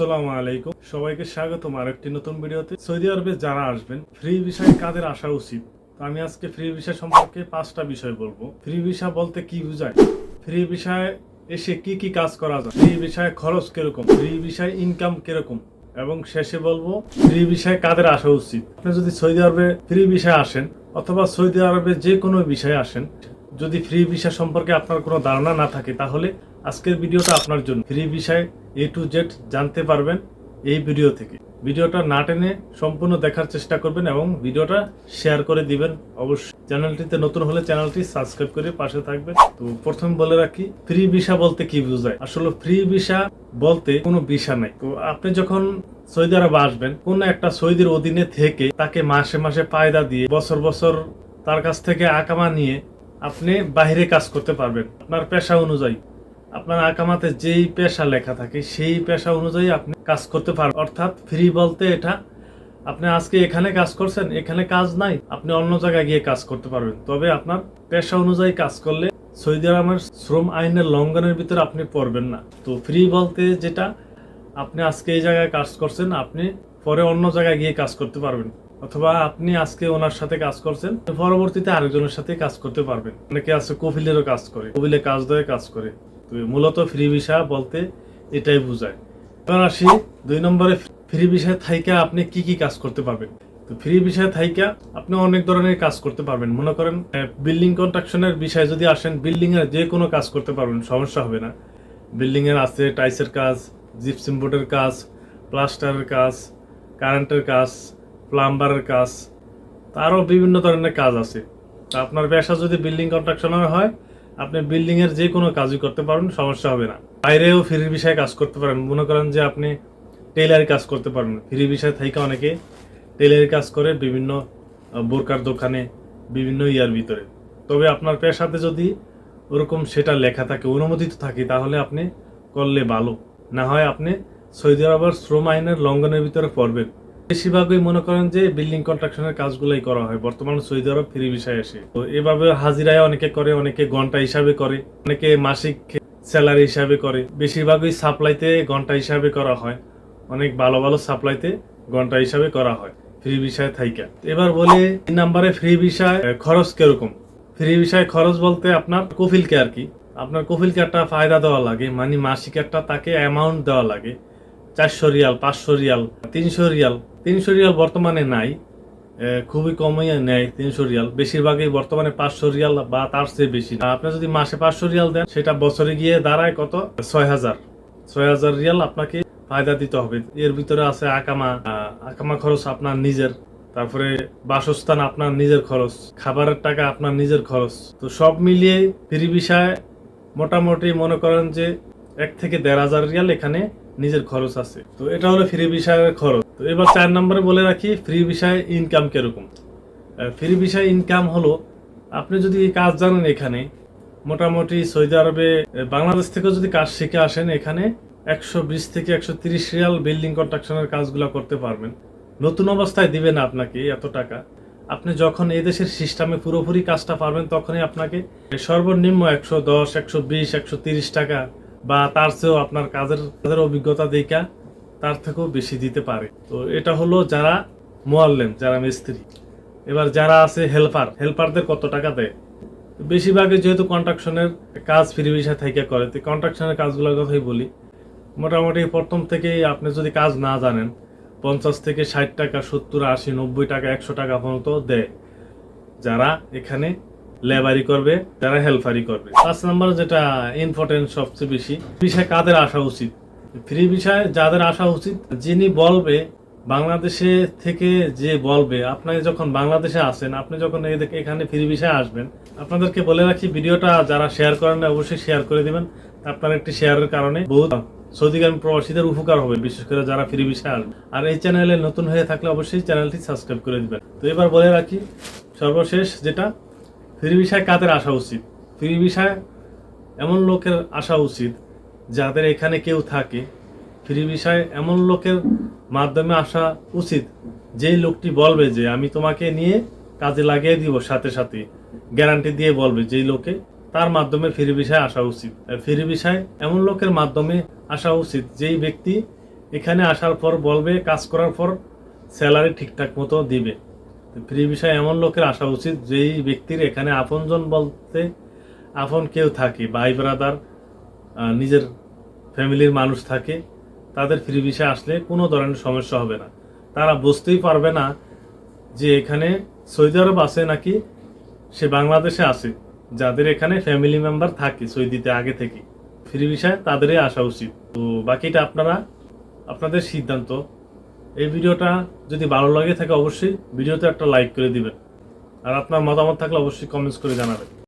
আসসালামু আলাইকুম। সবাইকে স্বাগতম আরেকটি নতুন ভিডিওতে। সৌদি আরবে যারা আসবেন ফ্রি কাদের আসা উচিত? আমি আজকে ফ্রি ভিসা সম্পর্কে পাঁচটা বিষয় বলব। ফ্রি ভিসা বলতে কি বোঝায়? ফ্রি ভিসায় এসে কি কি কাজ করা যায়? ফ্রি ভিসায় খরচ কীরকম? ফ্রি ভিসায় ইনকাম কীরকম? এবং শেষে বলব ফ্রি ভিসায় কাদের আসা উচিত? আপনি যদি সৌদি আরবে ফ্রি ভিসায় আসেন, অথবা সৌদি আরবে যে কোনো বিষয়ে আসেন যদি ফ্রি ভিসা সম্পর্কে আপনার কোনো ধারণা না থাকে, তাহলে আজকের ভিডিওটা আপনার জন্য। ফ্রি ভিসায় এ টু জেড জানতে পারবেন এই ভিডিও থেকে। ভিডিওটা না টেনে সম্পূর্ণ দেখার চেষ্টা করবেন এবং ভিডিওটা শেয়ার করে দিবেন অবশ্যই। চ্যানেলটিতে নতুন হলে চ্যানেলটি সাবস্ক্রাইব করে পাশে থাকবেন। তো প্রথমে বলে রাখি ফ্রি ভিসা বলতে কি বোঝায়? আসলে ফ্রি ভিসা বলতে কোনো ভিসা নাই। তো আপনি যখন সৌদি আরবে আসবেন, কোন একটা সৌদির অধীনে থেকে তাকে মাসে মাসে পায়দা দিয়ে বছর বছর তার কাছ থেকে আকামা নিয়ে আপনি বাইরে কাজ করতে পারবেন। আপনার পেশা অনুযায়ী। আপনার আকামাতে যেই পেশা লেখা থাকে, সেই পেশা অনুযায়ী আপনি কাজ করতে পারবেন। অর্থাৎ ফ্রি বলতে এটা, আপনি আজকে এখানে কাজ করছেন, এখানে কাজ নাই, আপনি অন্য জায়গায় গিয়ে কাজ করতে পারবেন। তবে আপনার পেশা অনুযায়ী কাজ করলে সৌদি আরবের শ্রম আইনের লঙ্ঘনের ভিতরে আপনি পড়বেন না। তো ফ্রি বলতে যেটা, আপনি আজকে এই জায়গায় কাজ করছেন, আপনি পরে অন্য জায়গায় গিয়ে কাজ করতে পারবেন। অথবা আপনি আজকে ওনার সাথে কাজ করছেন পরবর্তীতে আরেকজনের সাথে কাজ করতে পারবেন। অনেকে আছে কফিলেরও কাজ করে কফিলে কাজ দেয়, কাজ করে। তো মূলত ফ্রি ভিসা বলতে এটাই বোঝায়। এবার আসি দুই নম্বরে, ফ্রি ভিসায় থাইকা আপনি কি কি কাজ করতে পারবেন? তো ফ্রি বিষয়ে থাইকা আপনি অনেক ধরনের কাজ করতে পারবেন। মনে করেন বিল্ডিং কনস্ট্রাকশনের বিষয়ে যদি আসেন বিল্ডিং এর যে কোনো কাজ করতে পারবেন, সমস্যা হবে না। বিল্ডিং এর আছে টাইসের কাজ, জিপসিম বোর্ডের কাজ, প্লাস্টারের কাজ, কারেন্টের কাজ প্লাম্বারের কাজ আরও বিভিন্ন ধরনের কাজ আছে। তা আপনার ব্যবসা যদি বিল্ডিং কনস্ট্রাকশনের হয়, আপনি বিল্ডিং এর যে কোনো কাজই করতে পারবেন সমস্যা হবে না। বাইরেও ফ্রি বিষয়ে কাজ করতে পারেন। মনে করেন যে আপনি টেলারি কাজ করতে পারবেন। ফ্রি বিষয় থেকে অনেকে টেলারি কাজ করে বিভিন্ন বোরকার দোকানে, বিভিন্ন ইয়ার ভিতরে। তবে আপনার পেশাতে যদি ওরকম সেটা লেখা থাকে, অনুমোদিত থাকে, তাহলে আপনি করলে ভালো। না হয় আপনি সৌদি আরবের শ্রম আইনের লঙ্ঘনের ভিতরে পড়বেন। বেশিরভাগই মনে করেন যে বিল্ডিং কনস্ট্রাকশনের কাজগুলাই করা হয়। বর্তমানে সৌদি আরব ফ্রি বিষয় এসে তো এভাবে হাজিরায় অনেকে করে, অনেকে ঘণ্টা হিসাবে করে, অনেকে মাসিক স্যালারি হিসাবে করে। বেশিরভাগই সাপ্লাইতে ঘণ্টা হিসাবে করা হয়। অনেক ভালো ভালো সাপ্লাইতে ঘণ্টা হিসাবে করা হয় ফ্রি বিষয় থাইকা। এবার বলি, তিন নম্বরে ফ্রি বিষয় খরচ কীরকম? ফ্রি বিষয় খরচ বলতে আপনার কফিলকে আর কি? আপনার কফিলকে একটা ফায়দা দেওয়া লাগে মানে মাসিক একটা তাকে অ্যামাউন্ট দেওয়া লাগে। চারশো রিয়াল, পাঁচশো রিয়াল, তিনশো রিয়াল। তিনশো রিয়াল বর্তমানে নাই খুবই কমই নেয় তিনশো রিয়াল। বেশিরভাগই বর্তমানে পাঁচশো রিয়াল বা তার চেয়ে বেশি। আপনি যদি মাসে পাঁচশো রিয়াল দেন, সেটা বছরে গিয়ে দাঁড়ায় কত? ছয় হাজার। ছয় হাজার রিয়াল আপনাকে ফায়দা দিতে হবে। এর ভিতরে আছে আকামা। আকামা খরচ আপনার নিজের। তারপরে বাসস্থান আপনার নিজের খরচ। খাবারের টাকা আপনার নিজের খরচ। তো সব মিলিয়ে ফ্রি মোটামুটি মনে করেন যে এক থেকে দেড় হাজার রিয়াল এখানে নিজের খরচ আছে। তো এটা হলো ফ্রি বিষয়ের খরচ। তো এবার চার নম্বরে বলে রাখি ফ্রি বিষয়ে ইনকাম কীরকম? ফ্রি বিষয়ে ইনকাম হলো, আপনি যদি কাজ জানেন এখানে, মোটামুটি সৌদি আরবে বাংলাদেশ থেকে যদি কাজ শিখে আসেন এখানে, একশো বিশ থেকে একশো তিরিশ রিয়াল বিল্ডিং কনস্ট্রাকশনের কাজগুলো করতে পারবেন। নতুন অবস্থায় দিবে না আপনাকে এত টাকা। আপনি যখন এই দেশের সিস্টেমে পুরোপুরি কাজটা পারবেন, তখনই আপনাকে সর্বনিম্ন একশো দশ, একশো বিশ, একশো তিরিশ টাকা বা তার চেয়েও আপনার কাজের কাজের অভিজ্ঞতা দেখা তার থেকেও বেশি দিতে পারে। তো এটা হলো যারা মোয়াল্লেম, যারা মিস্ত্রি। এবার যারা আছে হেল্পার, হেল্পারদের কত টাকা দেয়? বেশিরভাগই যেহেতু কন্ট্রাকশনের কাজ ফ্রি ভিসা থেকে করে, তো কন্ট্রাকশনের কাজগুলোর কথাই বলি। মোটামুটি প্রথম থেকেই আপনি যদি কাজ না জানেন, পঞ্চাশ থেকে ষাট টাকা, সত্তর, আশি, নব্বই টাকা, একশো টাকা পর্যন্ত দেয়। যারা এখানে লেবারি করবে যারা হেল্পারি করবে। পাঁচ নম্বর যেটা ইম্পর্টেন্ট সবচেয়ে বেশি, বিষয় কাদের আসা উচিত? ফ্রি বিষয়ে যাদের আসা উচিত, যিনি বলবে, বাংলাদেশে থেকে যে বলবে, আপনি যখন বাংলাদেশে আসেন আপনি যখন এখানে ফ্রি বিষয়ে আসবেন, আপনাদেরকে বলে রাখি, ভিডিওটা যারা শেয়ার করেন অবশ্যই শেয়ার করে দিবেন। আপনার একটি শেয়ারের কারণে বহুত সৌদিগামী প্রবাসীদের উপকার হবে, বিশেষ করে যারা ফ্রি বিষয়ে আসবে। আর এই চ্যানেলে নতুন হয়ে থাকলে অবশ্যই চ্যানেলটি সাবস্ক্রাইব করে দিবেন। তো এবার বলে রাখি, সর্বশেষ যেটা ফ্রি কাদের আসা উচিত? ফ্রি এমন লোকের আসা উচিত যাদের এখানে কেউ থাকে। ফ্রি এমন লোকের মাধ্যমে আসা উচিত যেই লোকটি বলবে যে, আমি তোমাকে নিয়ে কাজে লাগিয়ে দিব। সাথে সাথে গ্যারান্টি দিয়ে বলবে যেই লোকে তার মাধ্যমে ফ্রি বিষয় আসা উচিত। ফ্রি বিষয় এমন লোকের মাধ্যমে আসা উচিত যেই ব্যক্তি এখানে আসার পর বলবে, কাজ করার পর স্যালারি ঠিকঠাক মতো দিবে। ফ্রি বিষয়, এমন লোকের আসা উচিত যেই ব্যক্তির এখানে আপনজন বলতে আপন কেউ থাকে, ভাই ব্রাদার নিজের ফ্যামিলির মানুষ থাকে, তাদের ফ্রি বিষয় আসলে কোনো ধরনের সমস্যা হবে না। তারা বুঝতেই পারবে না যে এখানে সৌদি আরব আছে নাকি সে বাংলাদেশে আছে, যাদের এখানে ফ্যামিলি মেম্বার থাকে সৌদিতে আগে থেকে। ফ্রি বিষয়, তাদেরই আসা উচিত। তো বাকিটা আপনারা, আপনাদের সিদ্ধান্ত এই ভিডিওটা যদি ভালো লাগে থাকে অবশ্যই ভিডিওতে একটা লাইক করে দিবেন। আর আপনার মতামত থাকলে অবশ্যই কমেন্টস করে জানাবেন।